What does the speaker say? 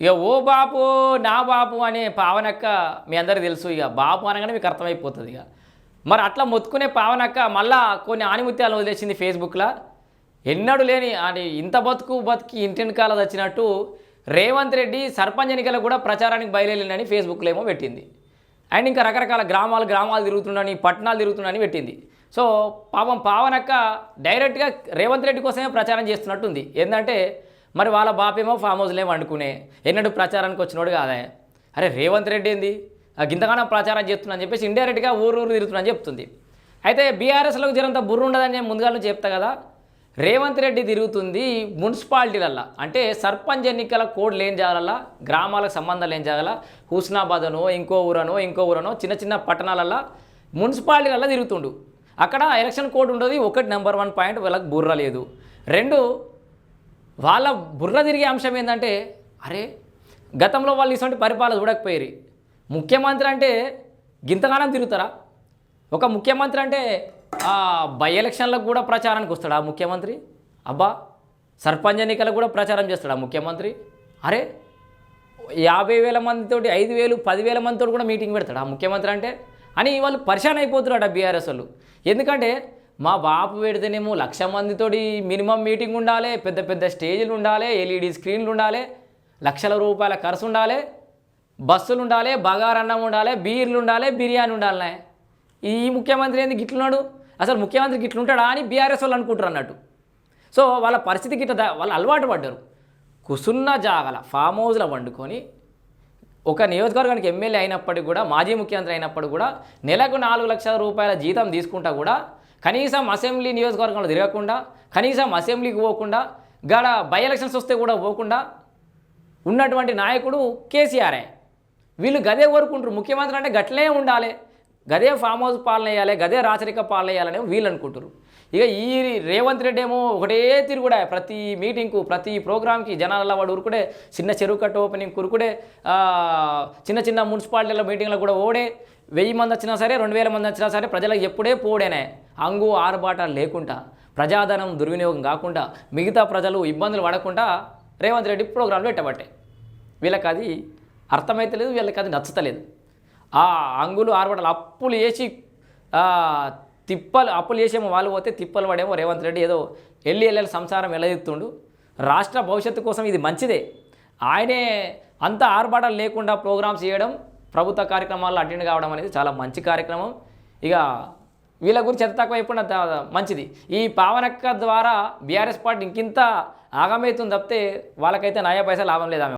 ఇక ఓ బాపు నా బాపు అనే పావనక్క మీ అందరికి తెలుసు. ఇక బాపు అనగానే మీకు అర్థమైపోతుంది ఇక. మరి అట్లా మొత్తుకునే పావనక్క మళ్ళా కొన్ని ఆనిముత్యాలు వదిలేసింది ఫేస్బుక్లో. ఎన్నడూ లేని అని ఇంత బతుకు బతికి ఇంటినకాల వచ్చినట్టు రేవంత్ రెడ్డి సర్పంచ్ ఎన్నికలు కూడా ప్రచారానికి బయలుదేరిందని ఫేస్బుక్లో ఏమో పెట్టింది. అండ్ ఇంకా రకరకాల గ్రామాలు గ్రామాలు తిరుగుతున్నాని పట్టణాలు తిరుగుతున్నాని పెట్టింది. సో పాపం పావనక్క డైరెక్ట్గా రేవంత్ రెడ్డి కోసమే ప్రచారం చేస్తున్నట్టుంది ఏంటంటే మరి వాళ్ళ బాపేమో ఫామ్ హౌస్లే వండుకునే. ఎన్నడూ ప్రచారానికి వచ్చినోడు కాదే. అరే రేవంత్ రెడ్డి ఏంది? గింతగానో ప్రచారం చేస్తున్నా అని చెప్పేసి ఇండైరెక్ట్గా ఊరు ఊరు తిరుగుతున్నా చెప్తుంది. అయితే బీఆర్ఎస్లకు జరంత బుర్ర ఉండదని నేను ముందుగా చెప్తా కదా. రేవంత్ రెడ్డి తిరుగుతుంది మున్సిపాలిటీలల్లో. అంటే సర్పంచ్ ఎన్నికల కోడ్లు ఏం చేయాలల్లా గ్రామాలకు సంబంధాలు ఏం చేయాలా హుస్నాబాదనో ఇంకో ఊరనో ఇంకో ఊరనో చిన్న చిన్న పట్టణాలల్లా మున్సిపాలిటీలల్లో తిరుగుతుండు. అక్కడ ఎలక్షన్ కోడ్ ఉండదు ఒకటి నెంబర్ వన్ పాయింట్ వాళ్ళకి బుర్ర లేదు. రెండు వాళ్ళ బుర్ర తిరిగే అంశం ఏంటంటే అరే గతంలో వాళ్ళు ఇటువంటి పరిపాలన చూడకపోయారు. ముఖ్యమంత్రి అంటే గింతగానం తిరుగుతారా? ఒక ముఖ్యమంత్రి అంటే బై ఎలక్షన్లకు కూడా ప్రచారానికి వస్తాడా ముఖ్యమంత్రి? అబ్బా సర్పంచ్ ఎన్నికలకు కూడా ప్రచారం చేస్తాడా ముఖ్యమంత్రి? అరే యాభై వేల మందితోటి ఐదు వేలు పదివేల మందితో కూడా మీటింగ్ పెడతాడు ఆ ముఖ్యమంత్రి అంటే? అని వాళ్ళు పరిశాన్ అయిపోతున్నాడు బీఆర్ఎస్ వాళ్ళు. ఎందుకంటే మా బాపు పెడితేనేమో లక్ష మందితోటి మినిమం మీటింగ్ ఉండాలి పెద్ద పెద్ద స్టేజీలు ఉండాలి ఎల్ఈడి స్క్రీన్లు ఉండాలి లక్షల రూపాయల ఖర్చు ఉండాలి బస్సులు ఉండాలి బగారన్నం ఉండాలి బీర్లు ఉండాలి బిర్యానీ ఉండాలి ఈ ముఖ్యమంత్రి ఏంది గిట్లున్నాడు అసలు ముఖ్యమంత్రి గిట్లుంటాడా అని బీఆర్ఎస్ వాళ్ళు అనుకుంటారు అన్నట్టు. సో వాళ్ళ పరిస్థితి గిట్ట వాళ్ళు అలవాటు పడ్డారు. కుసున్న జాగల ఫామ్ హౌస్లో వండుకొని ఒక నియోజకవర్గానికి ఎమ్మెల్యే అయినప్పటికి కూడా మాజీ ముఖ్యమంత్రి అయినప్పుడు కూడా నెలకు నాలుగు లక్షల రూపాయల జీతం తీసుకుంటా కూడా కనీసం అసెంబ్లీ నియోజకవర్గంలో తిరగకుండా కనీసం అసెంబ్లీకి పోకుండా గడ బై ఎలక్షన్స్ వస్తే కూడా పోకుండా ఉన్నటువంటి నాయకుడు కేసీఆరే. వీళ్ళు గదే కోరుకుంటారు ముఖ్యమంత్రి అంటే గట్లే ఉండాలి. గదే ఫామ్ హౌస్ పాలన వేయాలి గదే రాచరిక పాలన వేయాలని వీళ్ళు అనుకుంటారు ఇక ఈ రేవంత్ రెడ్డి ఏమో ఒకటే తిరుగుడా. ప్రతి మీటింగ్కు ప్రతి ప్రోగ్రామ్కి జనాలలో వాడు ఉరుకుడే చిన్న చెరువు కట్ట ఓపెనింగ్ కురుకుడే చిన్న చిన్న మున్సిపాలిటీల మీటింగ్లో కూడా ఓడే. వెయ్యి మంది వచ్చినా సరే రెండు వేల మంది వచ్చినా సరే ప్రజలకు ఎప్పుడే పోడేనే. అంగు ఆరుబాట లేకుండా ప్రజాధనం దుర్వినియోగం కాకుండా మిగతా ప్రజలు ఇబ్బందులు పడకుండా రేవంత్ రెడ్డి ప్రోగ్రాంలు పెట్టబట్టే. వీళ్ళకి అది అర్థమైతలేదు వీళ్ళకి అది నచ్చతలేదు. ఆ అంగులు ఆరుబడలు అప్పులు వేసి తిప్పలు అప్పులు చేసేమో వాళ్ళు పోతే తిప్పలు పడేమో రేవంత్ రెడ్డి ఏదో వెళ్ళి వెళ్ళి సంసారం ఎలదిస్తుండు రాష్ట్ర భవిష్యత్తు కోసం ఇది మంచిదే. ఆయనే అంత ఆర్భాటాలు లేకుండా ప్రోగ్రామ్స్ చేయడం ప్రభుత్వ కార్యక్రమాల్లో అటెండ్ కావడం అనేది చాలా మంచి కార్యక్రమం. ఇక వీళ్ళ గురించి ఎంత తక్కువ అయిపోయినా మంచిది. ఈ పావనక్క ద్వారా బీఆర్ఎస్ పార్టీ ఇంకింత ఆగమవుతుంది తప్పితే వాళ్ళకైతే నయా పైసా లాభం లేదు